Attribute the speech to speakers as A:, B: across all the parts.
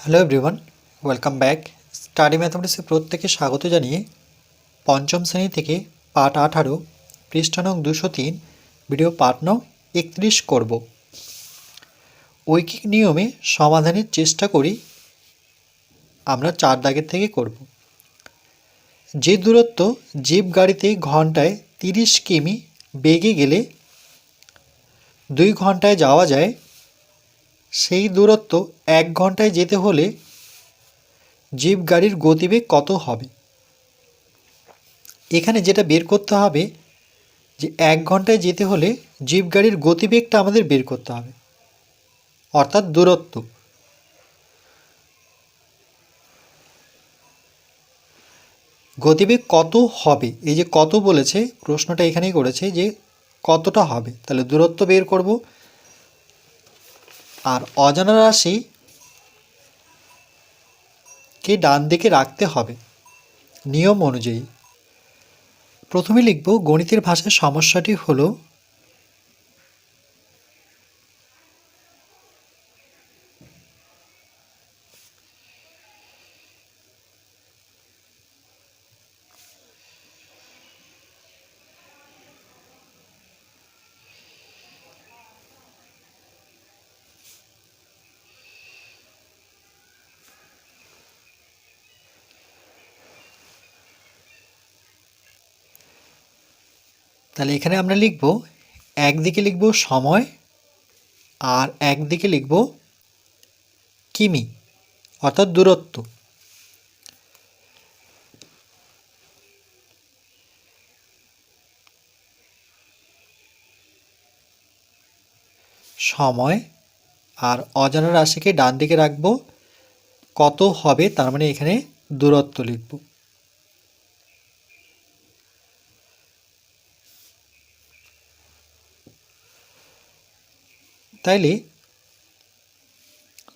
A: Hello everyone welcome back study ম্যাথমেটিক্সে প্রত্যেকে স্বাগত জানিয়ে পঞ্চম শ্রেণি থেকে পাঠ আঠারো, পৃষ্ঠা দুশো তিন ভিডিও পাঠ নং একত্রিশ করব। ঐকিক নিয়মে সমাধানের চেষ্টা করি আমরা চার দাগের থেকে করব। যে দূরত্ব জিপ গাড়িতে ঘন্টায় তিরিশ কিমি বেগে গেলে দুই ঘন্টায় যাওয়া যায় সেই দূরত্ব এক ঘন্টায় যেতে হলে জিপ গাড়ির গতিবেগ কত হবে? এখানে যেটা বের করতে হবে, যে এক ঘন্টায় যেতে হলে জিপ গাড়ির গতিবেগটা আমাদের বের করতে হবে। অর্থাৎ দূরত্ব। গতিবেগ কত হবে? এই যে কত বলেছে, প্রশ্নটা এখানেই করেছে যে কতটা হবে? তাহলে দূরত্ব বের করব আর অজানা রাশি কে ডান দিকে রাখতে হবে। নিয়ম অনুযায়ী। প্রথমে লিখব গণিতের ভাষায় সমস্যাটি হলো তাহলে এখানে আমরা লিখব, একদিকে লিখব সময় আর একদিকে লিখব কিমি, অর্থাৎ দূরত্ব। সময় আর অজানা রাশিকে ডান দিকে রাখব, কত হবে তার মানে এখানে দূরত্ব লিখব। তাইলে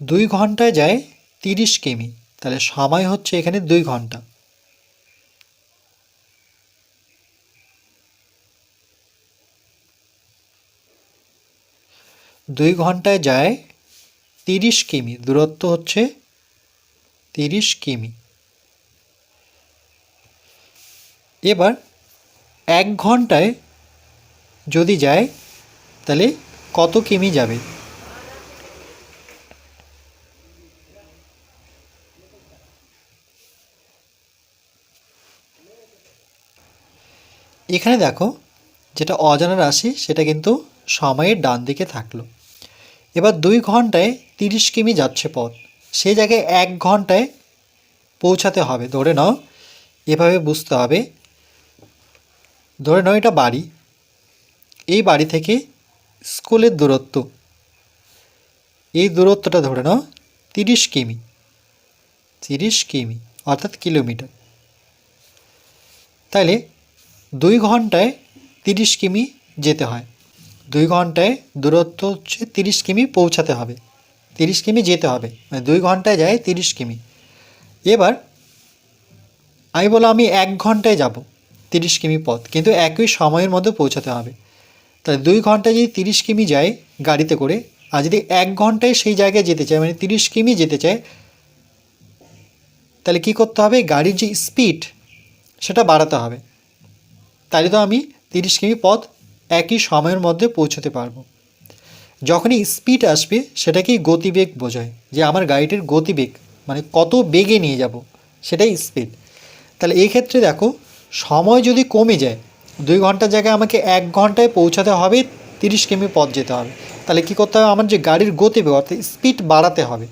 A: দুই ঘন্টায় যায় তিরিশ কিমি। তাহলে সময় হচ্ছে এখানে দুই ঘণ্টা। দুই ঘন্টায় যায় তিরিশ কিমি। দূরত্ব হচ্ছে তিরিশ কিমি। এবার এক ঘন্টায় যদি যায় তাহলে কত কিমি যাবে? এখানে দেখো, যেটা অজানা রাশি, সেটা কিন্তু সময়ের ডান দিকে থাকল। এবার দুই ঘন্টায় তিরিশ কিমি যাচ্ছে পথ। সেই জায়গায় এক ঘন্টায় পৌঁছাতে হবে। ধরে নাও, এভাবে বুঝতে হবে। ধরে নাও, এটা বাড়ি। এই বাড়ি থেকে স্কুলের দূরত্ব। এই দূরত্বটা ধরে নাও, তিরিশ কিমি। তিরিশ কিমি, অর্থাৎ কিলোমিটার। তাহলে দুই ঘন্টায় তিরিশ কিমি যেতে হয়। দুই ঘন্টায় দূরত্ব হচ্ছে তিরিশ কিমি পৌঁছাতে হবে। তিরিশ কিমি যেতে হবে। মানে দুই ঘন্টায় যায় তিরিশ কিমি। এবার আমি বলো আমি এক ঘন্টায় যাব তিরিশ কিমি পথ। কিন্তু একই সময়ের মধ্যে পৌঁছাতে হবে। তাহলে দুই ঘন্টায় যদি তিরিশ কিমি যায় গাড়িতে করে, আর যদি এক ঘন্টায় সেই জায়গায় যেতে চায় মানে তিরিশ কিমি যেতে চায়, তাহলে কি করতে হবে? গাড়ির যে স্পিড সেটা বাড়াতে হবে। তাহলে তো আমি তিরিশ কিমি পথ একই সময়ের মধ্যে পৌঁছতে পারব। যখনই স্পিড আসবে, সেটাকেই গতিবেগ বোঝায়। যে আমার গাড়িটির গতিবেগ মানে কত বেগে নিয়ে যাব, সেটাই স্পিড তাহলে এই ক্ষেত্রে দেখো, সময় যদি কমে যায় দুই ঘণ্টার জায়গায় আমাকে এক ঘন্টায় পৌঁছাতে হবে, তিরিশ কিমি পথ যেতে হবে। তাহলে কী করতে হবে? আমার যে গাড়ির গতিবেগ, অর্থাৎ স্পিড বাড়াতে হবে।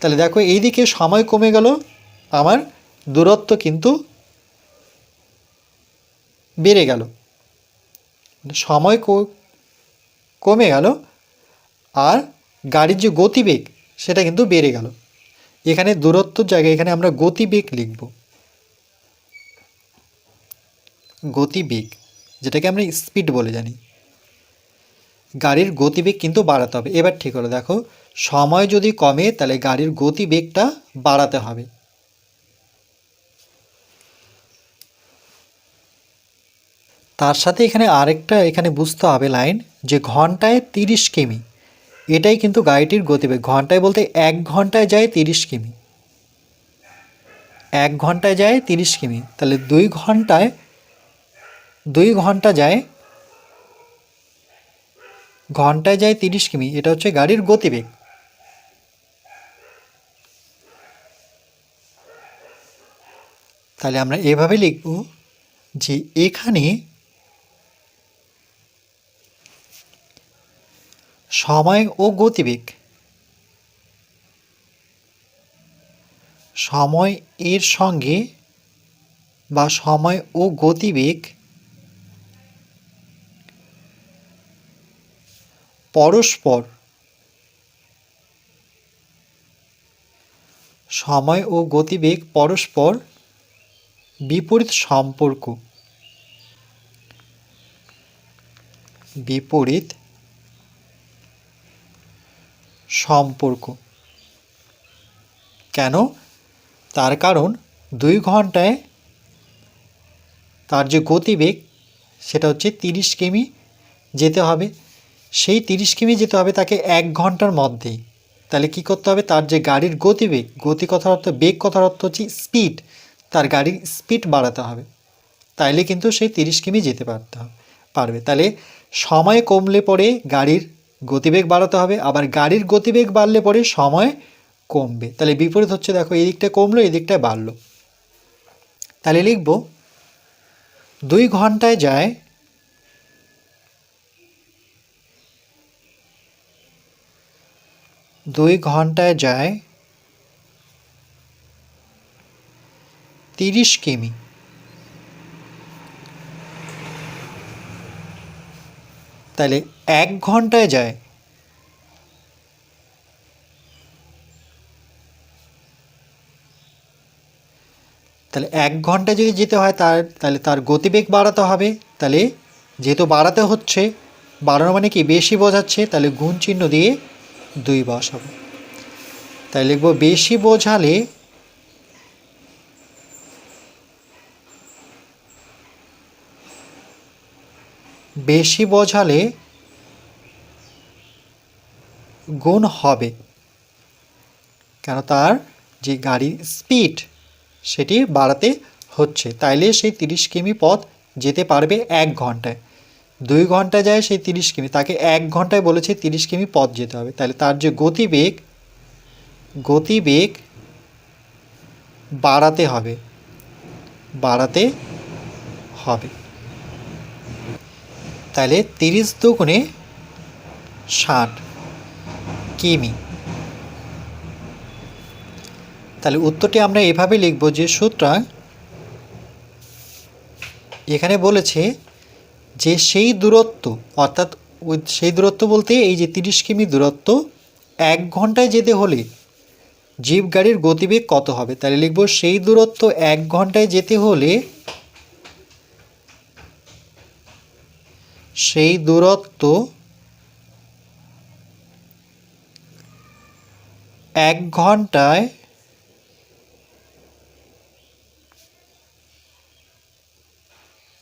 A: তাহলে দেখো, এইদিকে সময় কমে গেল। আমার দূরত্ব কিন্তু বেড়ে গেল। মানে সময় কমে গেল আর গাড়ির যে গতিবেগ, সেটা কিন্তু বেড়ে গেল। এখানে দূরত্বর জায়গায় এখানে আমরা গতিবেগ লিখব। গতিবেগ, যেটাকে আমরা স্পিড বলে জানি। গাড়ির গতিবেগ কিন্তু বাড়াতে হবে। এবার ঠিক হলো, দেখো, সময় যদি কমে, তাহলে গাড়ির গতিবেগটা বাড়াতে হবে। তার সাথে এখানে আরেকটা, এখানে বুঝতে হবে লাইন, যে ঘন্টায় তিরিশ কিমি। এটাই কিন্তু গাড়িটির গতিবেগ। ঘন্টায় বলতে এক ঘন্টায় যায় তিরিশ কিমি। এক ঘন্টায় যায় তিরিশ কিমি। তাহলে দুই ঘন্টায় দুই ঘণ্টা যায়, ঘন্টায় যায় তিরিশ কিমি, এটা হচ্ছে গাড়ির গতিবেগ। তাহলে আমরা এভাবে লিখব যে এখানে সময় ও গতিবেগ, সময় এর সঙ্গে বা সময় ও গতিবেগ পরস্পর। সময় ও গতিবেগ পরস্পর, বিপরীত সম্পর্ক। বিপরীত সম্পর্ক। কেন? তার কারণ দুই ঘন্টায় তার যে গতিবেগ, সেটা হচ্ছে তিরিশ কিমি যেতে হবে। সেই তিরিশ কিমি যেতে হবে তাকে এক ঘণ্টার মধ্যেই। তাহলে কি করতে হবে? তার যে গাড়ির গতিবেগ, গতি কথার অর্থ বেগ কথার অর্থ হচ্ছে স্পিড তার গাড়ির স্পিড বাড়াতে হবে। তাইলে কিন্তু সেই তিরিশ কিমি যেতে পারতে হবে, পারবে। তাহলে সময় কমলে পরে গাড়ির গতিবেগ বাড়াতে হবে, আবার গাড়ির গতিবেগ বাড়লে পরে সময় কমবে। তাহলে বিপরীত হচ্ছে, দেখো, এই কমলো, এই দিকটা বাড়লো। তাহলে লিখব, দুই ঘন্টায় যায় দুই ঘন্টায় যায় তিরিশ কিমি। তাহলে এক ঘন্টায় যায়। তাহলে এক ঘণ্টা যদি যেতে হয় তার তাহলে তার গতিবেগ বাড়াতে হবে। তাহলে যেহেতু বাড়াতে হচ্ছে, বাড়ানো মানে কি? বেশি বোঝাচ্ছে তাহলে গুণ চিহ্ন দিয়ে দুই বসাবো তাই লিখব, বেশি বোঝালে বেশি বোঝালে গুণ হবে। কেন তার যে গাড়ির স্পিড সেটি বাড়াতে হচ্ছে, তাইলে সেই তিরিশ কিমি পথ যেতে পারবে এক ঘন্টায়। দুই ঘণ্টা যায়, সেই তিরিশ কিমি। তাকে এক ঘন্টায় বলেছে, তিরিশ কিমি পথ যেতে হবে। তাহলে তার যে গতিবেগ গতিবেগ বাড়াতে হবে। বাড়াতে হবে। তাহলে তিরিশ দুগুণে ষাট কিমি। তাহলে উত্তরটি আমরা এভাবে লিখব যে সুতরাং এখানে বলেছে যে সেই দূরত্ব, অর্থাৎ ওই সেই দূরত্ব বলতে এই যে তিরিশ কিমি দূরত্ব, এক ঘন্টায় যেতে হলে জিপ গাড়ির গতিবেগ কত হবে? তাহলে লিখব সেই দূরত্ব এক ঘন্টায় যেতে হলে সেই দূরত্ব এক ঘন্টায়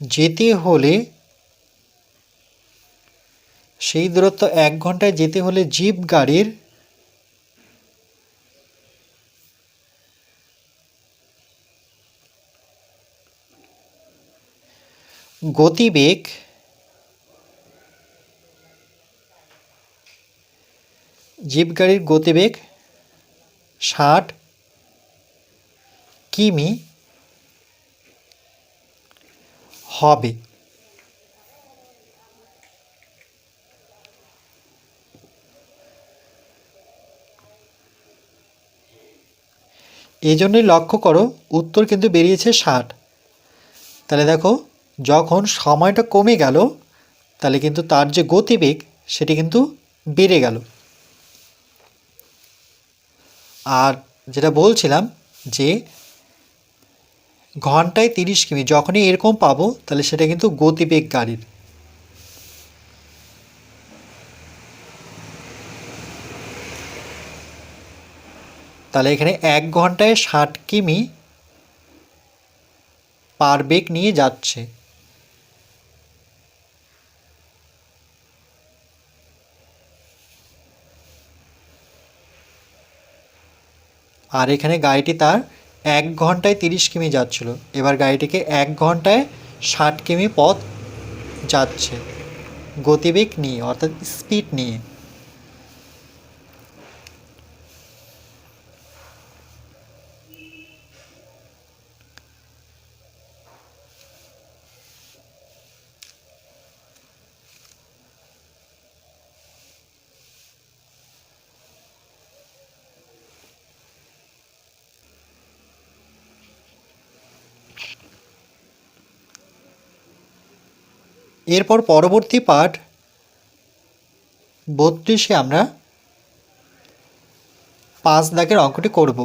A: যেতে হলে সেই দূরত্ব এক ঘন্টায় যেতে হলে জিপ গাড়ির গতিবেগ জিপ গাড়ির গতিবেগ ষাট কিমি হবে। এই জন্যই লক্ষ্য করো, উত্তর কিন্তু বেরিয়েছে ষাট। তাহলে দেখো, যখন সময়টা কমে গেল, তাহলে কিন্তু তার যে গতিবেগ, সেটি কিন্তু বেড়ে গেল। আর যেটা বলছিলাম যে, ঘন্টায় তিরিশ কিমি, যখনই এরকম পাবো, তাহলে সেটা কিন্তু গতিবেগ গাড়ির তাহলে এখানে এক ঘন্টায় ষাট কিমি পার বেগ নিয়ে যাচ্ছে। আর এখানে গাড়িটি তার এক ঘন্টায় তিরিশ কিমি যাচ্ছিল। এবার গাড়িটিকে এক ঘন্টায় ষাট কিমি পথ যাচ্ছে। গতিবেগ নিয়ে, অর্থাৎ স্পিড নিয়ে। এরপর পরবর্তী পাঠ বত্রিশে আমরা পাঁচ দাগের অঙ্কটি করব।